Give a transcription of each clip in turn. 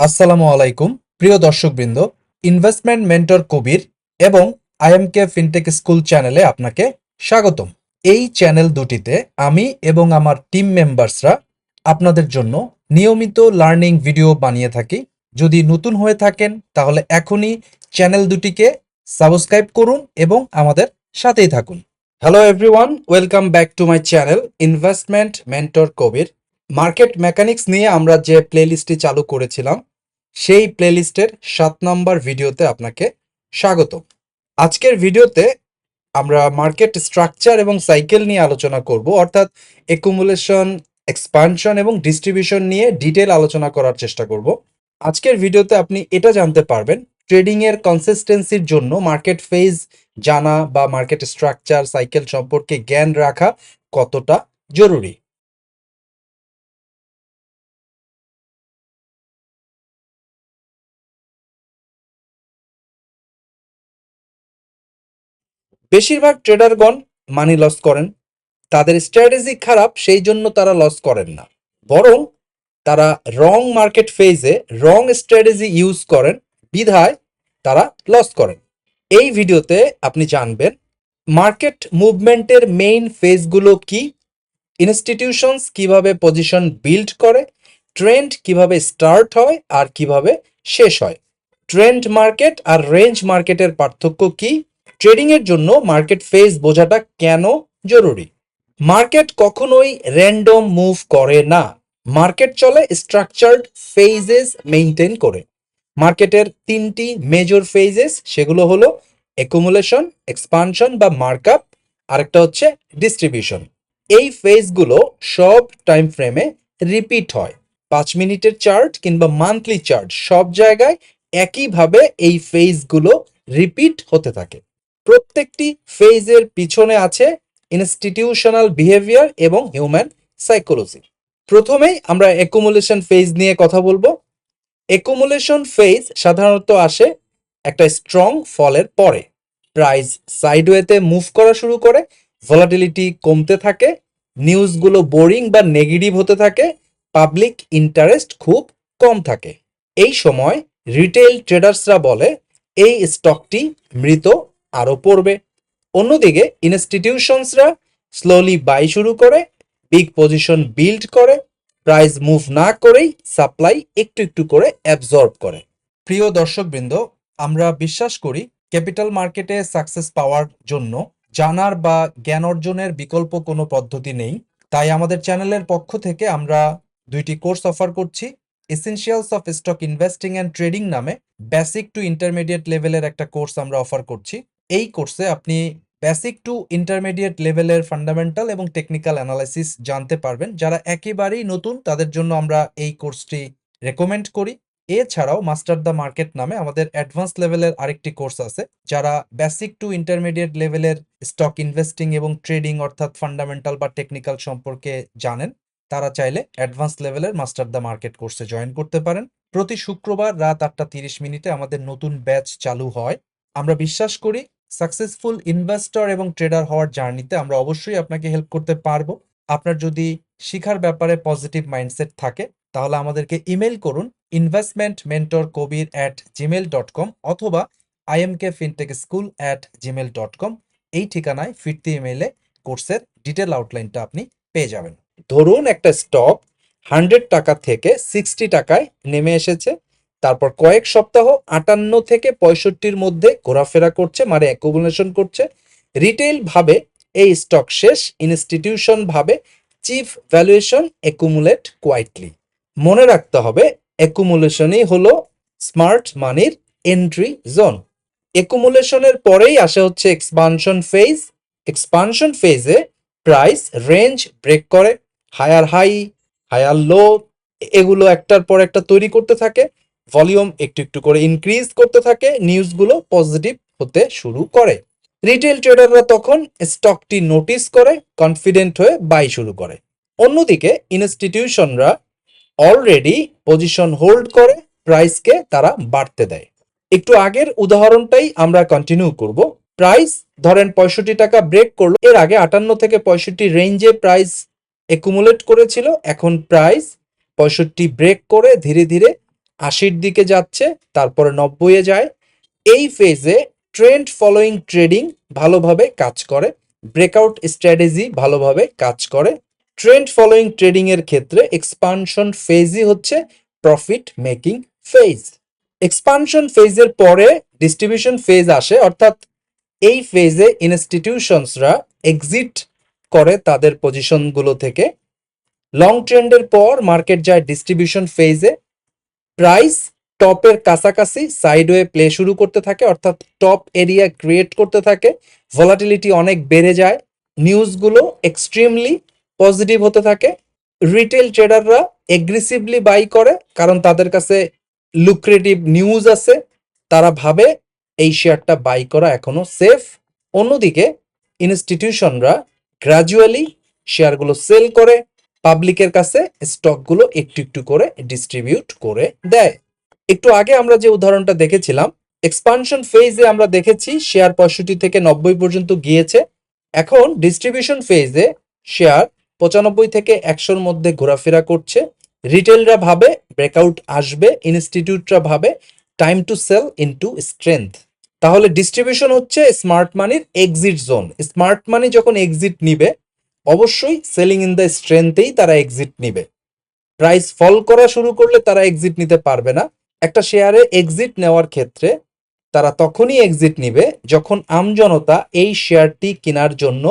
আসসালামু আলাইকুম, প্রিয় দর্শকবৃন্দ ইনভেস্টমেন্ট মেন্টর কবির এবং আইএমকে ফিনটেক স্কুল চ্যানেলে আপনাকে স্বাগতম। এই চ্যানেল দুটিতে আমি এবং আমার টিম মেম্বার্সরা আপনাদের জন্য নিয়মিত লার্নিং ভিডিও বানিয়ে থাকি। যদি নতুন হয়ে থাকেন, তাহলে এখনই চ্যানেল দুটিকে সাবস্ক্রাইব করুন এবং আমাদের সাথেই থাকুন। Hello everyone welcome back to my channel investment mentor Kabir. Market mechanics নিয়ে আমরা যে প্লেলিস্টটি চালু করেছিলাম, সেই প্লেলিস্টের সাত নম্বর ভিডিওতে আপনাকে স্বাগত আজকের ভিডিওতে আমরা মার্কেট স্ট্রাকচার এবং সাইকেল নিয়ে আলোচনা করব, অর্থাৎ একুমুলেশন এক্সপানশন এবং ডিস্ট্রিবিউশন নিয়ে ডিটেল আলোচনা করার চেষ্টা করব। আজকের ভিডিওতে আপনি এটা জানতে পারবেন ট্রেডিং এর কনসিস্টেন্সির জন্য মার্কেট ফেজ জানা বা মার্কেট স্ট্রাকচার সাইকেল সম্পর্কে জ্ঞান রাখা কতটা জরুরি। বেশিরভাগ ট্রেডারগণ মানি লস করেন। তাদের স্ট্র্যাটেজি খারাপ, সেই জন্য তারা লস করেন না। বরং তারা রং মার্কেট ফেজে রং স্ট্র্যাটেজি ইউজ করেন, বিধায় তারা লস করেন। এই ভিডিওতে আপনি জানবেন মার্কেট মুভমেন্টের মেইন ফেজগুলো কি ইনস্টিটিউশনস কীভাবে পজিশন বিল্ড করে ট্রেন্ড কীভাবে স্টার্ট হয় আর কীভাবে শেষ হয়। ট্রেন্ড মার্কেট আর রেঞ্জ মার্কেটের পার্থক্য কি ট্রেডিং এর জন্য মার্কেট ফেজ বোঝাটা কেন জরুরি? মার্কেট কখনোই র্যান্ডম মুভ করে না। মার্কেট চলে স্ট্রাকচার্ড ফেজেস মেইনটেইন করে। মার্কেটের তিনটি মেজর ফেজেস সেগুলো হলো একুমুলেশন এক্সপানশন বা মার্কআপ আরেকটা হচ্ছে ডিস্ট্রিবিউশন এই ফেজগুলো সব টাইম ফ্রেমে রিপিট হয়। পাঁচ মিনিটের চার্ট কিংবা মান্থলি চার্ট সব জায়গায় একইভাবে এই ফেজগুলো রিপিট হতে থাকে। প্রত্যেকটি ফেজের পিছনে আছে ইনস্টিটিউশনাল বিহেভিয়ার এবং হিউম্যান সাইকোলজি প্রথমেই আমরা একুমুলেশন ফেজ নিয়ে কথা বলব। একুমুলেশন ফেজ সাধারণত আসে একটা স্ট্রং ফলের পরে। প্রাইস সাইডওয়েতে মুভ করা শুরু করে ভলাটিলিটি কমতে থাকে নিউজগুলো বোরিং বা নেগেটিভ হতে থাকে পাবলিক ইন্টারেস্ট খুব কম থাকে। এই সময় রিটেল ট্রেডার্সরা বলে, এই স্টকটি মৃত আরও পড়বে। অন্যদিকে ইনস্টিটিউশনসরা স্লোলি বাই শুরু করে বিগ পজিশন বিল্ড করে প্রাইস মুভ না করেই সাপ্লাই একটু একটু করে অ্যাবজর্ব করে। প্রিয় দর্শকবৃন্দ, আমরা বিশ্বাস করি ক্যাপিটাল মার্কেটে সাকসেস পাওয়ার জন্য জানার বা জ্ঞান অর্জনের বিকল্প কোনো পদ্ধতি নেই। তাই আমাদের চ্যানেলের পক্ষ থেকে আমরা দুইটি কোর্স অফার করছি। Essentials of stock investing and trading নামে বেসিক টু ইন্টারমিডিয়েট লেভেলের একটা কোর্স আমরা অফার করছি। এই কোর্সে আপনি বেসিক টু ইন্টারমিডিয়েট লেভেলের ফান্ডামেন্টাল এবং টেকনিক্যাল অ্যানালাইসিস জানতে পারবেন। যারা একেবারেই নতুন, তাদের জন্য আমরা এই কোর্সটি রেকমেন্ড করি। এছাড়াও মাস্টার দ্য মার্কেট নামে আমাদের অ্যাডভান্স লেভেলের আরেকটি কোর্স আছে, যারা বেসিক টু ইন্টারমিডিয়েট লেভেলের স্টক ইনভেস্টিং এবং ট্রেডিং অর্থাৎ ফান্ডামেন্টাল বা টেকনিক্যাল সম্পর্কে জানেন, তারা চাইলে অ্যাডভান্স লেভেলের মাস্টার দ্য মার্কেট কোর্সে জয়েন করতে পারেন। প্রতি শুক্রবার রাত আটটা তিরিশ মিনিটে আমাদের নতুন ব্যাচ চালু হয়। আমরা বিশ্বাস করি সাকসেসফুল ইনভেস্টর এবং ট্রেডার হওয়ার জার্নিতে আমরা অবশ্যই আপনাকে হেল্প করতে পারব। আপনার যদি শিখার ব্যাপারে পজিটিভ মাইন্ডসেট থাকে, তাহলে আমাদেরকে ইমেল করুন investment mentor Kabir at Gmail dot com অথবা IMK fintech school at Gmail dot com এই ঠিকানায় ফিরতি ইমেইলে কোর্সের ডিটেল আউটলাইনটা আপনি পেয়ে যাবেন। ধরুন একটা স্টক হান্ড্রেড টাকা থেকে সিক্সটি টাকায় নেমে এসেছে। তারপর কয়েক সপ্তাহ আটান্ন থেকে পঁয়ষট্টির মধ্যে ঘোরাফেরা করছে মানে অ্যাকুমুলেশন করছে। রিটেল ভাবে এই স্টক শেষ ইনস্টিটিউশন ভাবে চিফ ভ্যালুয়েশন অ্যাকুমুলেট কোয়াইটলি মনে রাখতে হবে অ্যাকুমুলেশনই হলো স্মার্ট মানির এন্ট্রি জোন অ্যাকুমুলেশনের পরেই আসে হচ্ছে এক্সপানশন ফেজ এক্সপানশন ফেজে প্রাইস রেঞ্জ ব্রেক করে। হায়ার হাই হায়ার লো এগুলো একটার পর একটা তৈরি করতে থাকে। ভলিউম একটু একটু করে ইনক্রিজ করতে থাকে নিউজগুলো পজিটিভ হতে শুরু করে। রিটেল ট্রেডাররা তখন স্টকটি নোটিস করে কনফিডেন্ট হয়ে বাই শুরু করে। অন্যদিকে ইনস্টিটিউশনরা অলরেডি পজিশন হোল্ড করে প্রাইসকে তারা বাড়তে দেয়। একটু আগের উদাহরণটাই আমরা কন্টিনিউ করব। প্রাইস ধরেন পঁয়ষট্টি টাকা ব্রেক করল, এর আগে আটান্ন থেকে পঁয়ষট্টি রেঞ্জে প্রাইস একুমুলেট করেছিল, এখন প্রাইস পঁয়ষট্টি ব্রেক করে ধীরে ধীরে আশির দিকে যাচ্ছে, তারপরে নব্বইয়ে যায়। এই ফেজে ট্রেন্ড ফলোয়িং ট্রেডিং ভালোভাবে কাজ করে ব্রেকআউট স্ট্র্যাটেজি ভালোভাবে কাজ করে। ট্রেন্ড ফলোয়িং ট্রেডিং এর ক্ষেত্রে এক্সপানশন ফেজই হচ্ছে প্রফিট মেকিং ফেজ এক্সপানশন ফেজের পরে ডিস্ট্রিবিউশন ফেজ আসে, অর্থাৎ এই ফেজে ইনস্টিটিউশনসরা এক্সিট করে তাদের পজিশনগুলো থেকে। লং ট্রেন্ডের পর মার্কেট যায় ডিস্ট্রিবিউশন ফেজে প্রাইস টপের কাছাকাছি সাইডওয়ে প্লে শুরু করতে থাকে, অর্থাৎ টপ এরিয়া ক্রিয়েট করতে থাকে। ভলাটিলিটি অনেক বেড়ে যায়। নিউজগুলো এক্সট্রিমলি পজিটিভ হতে থাকে। রিটেল ট্রেডাররা এগ্রেসিভলি বাই করে, কারণ তাদের কাছে লুক্রেটিভ নিউজ আছে। তারা ভাবে এই শেয়ারটা বাই করা এখনও সেফ অন্যদিকে ইনস্টিটিউশনরা গ্র্যাজুয়ালি শেয়ারগুলো সেল করে। পাবলিকের কাছে স্টকগুলো একটু একটু করে ডিস্ট্রিবিউট করে দেয়। একটু আগে আমরা যে উদাহরণটা দেখেছিলাম এক্সপানশন ফেজে আমরা দেখেছি শেয়ার পঁয়ষট্টি থেকে নব্বই পর্যন্ত গিয়েছে। এখন ডিস্ট্রিবিউশন ফেজে শেয়ার পঁচানব্বই থেকে একশোর মধ্যে ঘোরাফেরা করছে। রিটেলরা ভাবে ব্রেকআউট আসবে ইনস্টিটিউটরা ভাবে time to sell into strength তাহলে ডিস্ট্রিবিউশন হচ্ছে স্মার্ট মানির এক্সিট জোন স্মার্ট মানি যখন এক্সিট নিবে অবশ্যই সেলিং ইন দ্য স্ট্রেংথেই তারা এক্সিট নিবে। প্রাইস ফল করা শুরু করলে তারা এক্সিট নিতে পারবে না। একটা শেয়ারে এক্সিট নেওয়ার ক্ষেত্রে তারা তখনই এক্সিট নিবে যখন আমজনতা এই শেয়ারটি কেনার জন্য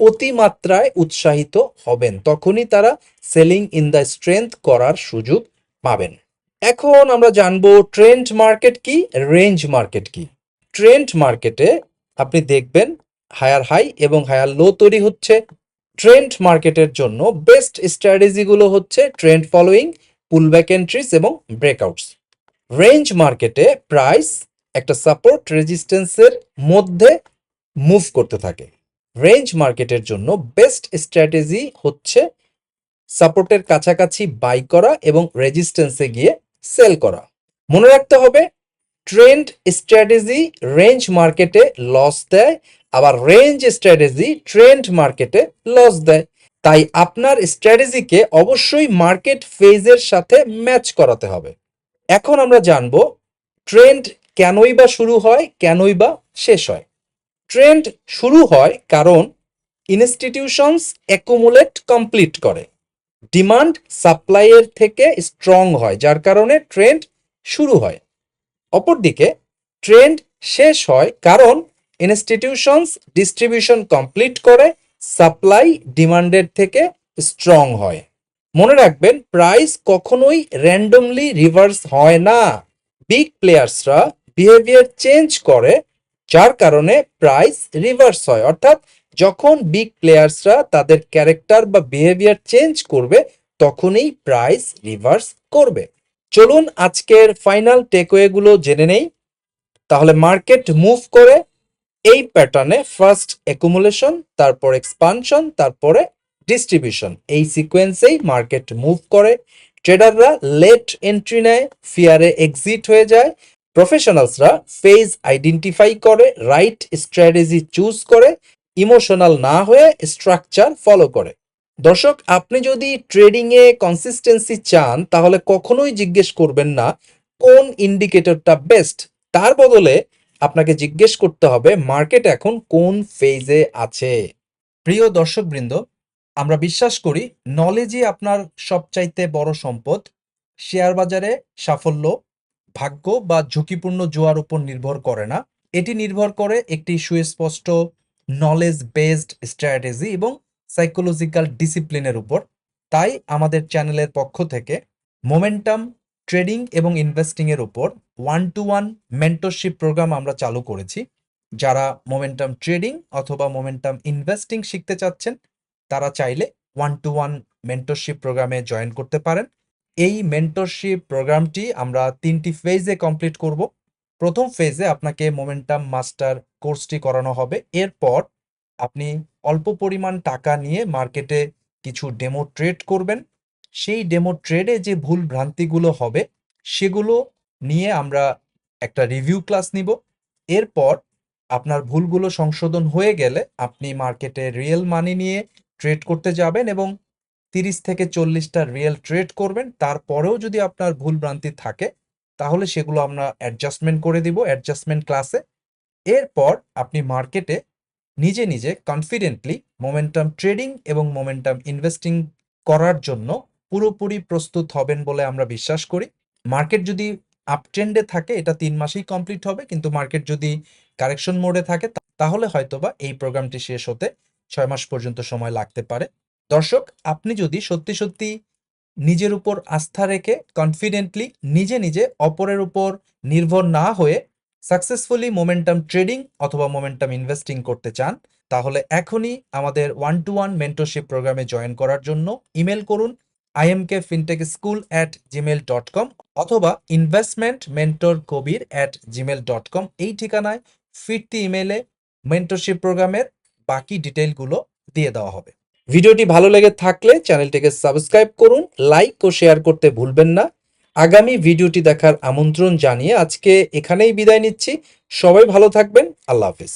অতিমাত্রায় উৎসাহিত হবেন। তখনই তারা সেলিং ইন দ্য স্ট্রেংথ করার সুযোগ পাবেন। এখন আমরা জানব ট্রেন্ড মার্কেট কি রেঞ্জ মার্কেট কি। ট্রেন্ড মার্কেটে আপনি দেখবেন হায়ার হাই এবং হায়ার লো তৈরি হচ্ছে। ট্রেন্ড মার্কেটের জন্য বেস্ট স্ট্র্যাটেজিগুলো হচ্ছে ট্রেন্ড ফলোয়িং, পুলব্যাক এন্ট্রিজ এবং ব্রেকআউটস। রেঞ্জ মার্কেটে প্রাইস একটা সাপোর্ট রেজিস্ট্যান্সের মধ্যে মুভ করতে থাকে। রেঞ্জ মার্কেটের জন্য বেস্ট স্ট্র্যাটেজি হচ্ছে সাপোর্টের কাছাকাছি বাই করা এবং রেজিস্ট্যান্সে গিয়ে সেল করা। মনে রাখতে হবে, ট্রেন্ড স্ট্র্যাটেজি রেঞ্জ মার্কেটে লস দেয় আবার রেঞ্জ স্ট্র্যাটেজি ট্রেন্ড মার্কেটে লস দেয়। তাই আপনার স্ট্র্যাটেজিকে অবশ্যই মার্কেট ফেজের সাথে ম্যাচ করাতে হবে। এখন আমরা জানব ট্রেন্ড কেনই বা শুরু হয়, কেনই বা শেষ হয়। ট্রেন্ড শুরু হয় কারণ ইনস্টিটিউশনস অ্যাকুমুলেট কমপ্লিট করে। ডিমান্ড সাপ্লাইয়ের থেকে স্ট্রং হয়, যার কারণে ট্রেন্ড শুরু হয়। অপরদিকে ট্রেন্ড শেষ হয় কারণ ইনস্টিটিউশনস ডিস্ট্রিবিউশন কমপ্লিট করে সাপ্লাই ডিমান্ডের থেকে স্ট্রং হয়। মনে রাখবেন প্রাইস কখনোই র্যান্ডমলি রিভার্স হয় না। বিগ প্লেয়ার্সরা বিহেভিয়ার চেঞ্জ করে, যার কারণে প্রাইস রিভার্স হয়। অর্থাৎ যখন বিগ প্লেয়ার্সরা তাদের ক্যারেক্টার বা বিহেভিয়ার চেঞ্জ করবে, তখনই প্রাইস রিভার্স করবে। চলুন আজকের ফাইনাল টেকওয়েগুলো জেনে নেই। তাহলে মার্কেট মুভ করে এই প্যাটার্নে ফার্স্ট অ্যাকুমুলেশন তারপর এক্সপানশন তারপরে ডিস্ট্রিবিউশন এই সিকোয়েন্সেই মার্কেট মুভ করে। ট্রেডাররা লেট এন্ট্রি নেয় ফিয়ারে এক্সিট হয়ে যায়। প্রফেশনালসরা ফেজ আইডেন্টিফাই করে রাইট স্ট্র্যাটেজি চুজ করে ইমোশনাল না হয়ে স্ট্রাকচার ফলো করে। দর্শক, আপনি যদি ট্রেডিং এ কনসিস্টেন্সি চান, তাহলে কখনোই জিজ্ঞেস করবেন না, কোন ইন্ডিকেটরটা বেস্ট তার বদলে আপনাকে জিজ্ঞেস করতে হবে মার্কেট এখন কোন ফেজে আছে? প্রিয় দর্শকবৃন্দ, আমরা বিশ্বাস করি নলেজই আপনার সবচাইতে বড় সম্পদ। শেয়ার বাজারে সাফল্য, ভাগ্য বা ঝুঁকিপূর্ণ জোয়ার উপর নির্ভর করে না। এটি নির্ভর করে একটি সুস্পষ্ট নলেজ বেসড স্ট্র্যাটেজি এবং সাইকোলজিক্যাল ডিসিপ্লিনের উপর। তাই আমাদের চ্যানেলের পক্ষ থেকে মোমেন্টাম ট্রেডিং এবং ইনভেস্টিং এর উপর one to one mentorship program আমরা চালু করেছি। যারা মোমেন্টাম ট্রেডিং অথবা মোমেন্টাম ইনভেস্টিং শিখতে চাচ্ছেন, তারা চাইলে ওয়ান টু ওয়ান মেন্টরশিপ প্রোগ্রামে জয়েন করতে পারেন। এই মেন্টরশিপ প্রোগ্রামটি আমরা তিনটি ফেজে কমপ্লিট করব। প্রথম ফেজে আপনাকে মোমেন্টাম মাস্টার কোর্সটি করানো হবে। এরপর আপনি অল্প পরিমাণ টাকা নিয়ে মার্কেটে কিছু ডেমো ট্রেড করবেন। সেই ডেমো ট্রেডে যে ভুল ভ্রান্তিগুলো হবে, সেগুলো নিয়ে আমরা একটা রিভিউ ক্লাস নিব। এরপর আপনার ভুলগুলো সংশোধন হয়ে গেলে আপনি মার্কেটে রিয়েল মানি নিয়ে ট্রেড করতে যাবেন এবং তিরিশ থেকে চল্লিশটা রিয়েল ট্রেড করবেন। তারপরেও যদি আপনার ভুল ভ্রান্তি থাকে, তাহলে সেগুলো আমরা অ্যাডজাস্টমেন্ট করে দিব অ্যাডজাস্টমেন্ট ক্লাসে এরপর আপনি মার্কেটে নিজে নিজে কনফিডেন্টলি মোমেন্টাম ট্রেডিং এবং মোমেন্টাম ইনভেস্টিং করার জন্য পুরোপুরি প্রস্তুত হবেন বলে আমরা বিশ্বাস করি। মার্কেট যদি আপট্রেন্ডে থাকে, এটা তিন মাসেই কমপ্লিট হবে। কিন্তু মার্কেট যদি কারেকশন মোডে থাকে তাহলে হয়তোবা এই প্রোগ্রামটি শেষ হতে ছয় মাস পর্যন্ত সময় লাগতে পারে। দর্শক, আপনি যদি সত্যি সত্যি নিজের উপর আস্থা রেখে কনফিডেন্টলি নিজে নিজে অপরের উপর নির্ভর না হয়ে সাকসেসফুলি মোমেন্টাম ট্রেডিং অথবা মোমেন্টাম ইনভেস্টিং করতে চান, তাহলে এখনই আমাদের ওয়ান টু ওয়ান মেন্টরশিপ প্রোগ্রামে জয়েন করার জন্য ইমেল করুন। IMK fintech school at Gmail dot com অথবা investment mentor Kabir at Gmail dot com এই ঠিকানায় ফিরতি ইমেলে মেন্টরশিপ প্রোগ্রামের বাকি ডিটেলগুলো দিয়ে দেওয়া হবে। ভিডিওটি ভালো লেগে থাকলে চ্যানেলটিকে সাবস্ক্রাইব করুন লাইক ও শেয়ার করতে ভুলবেন না। আগামী ভিডিওটি দেখার আমন্ত্রণ জানিয়ে আজকে এখানেই বিদায় নিচ্ছি। সবাই ভালো থাকবেন। আল্লাহ হাফিজ।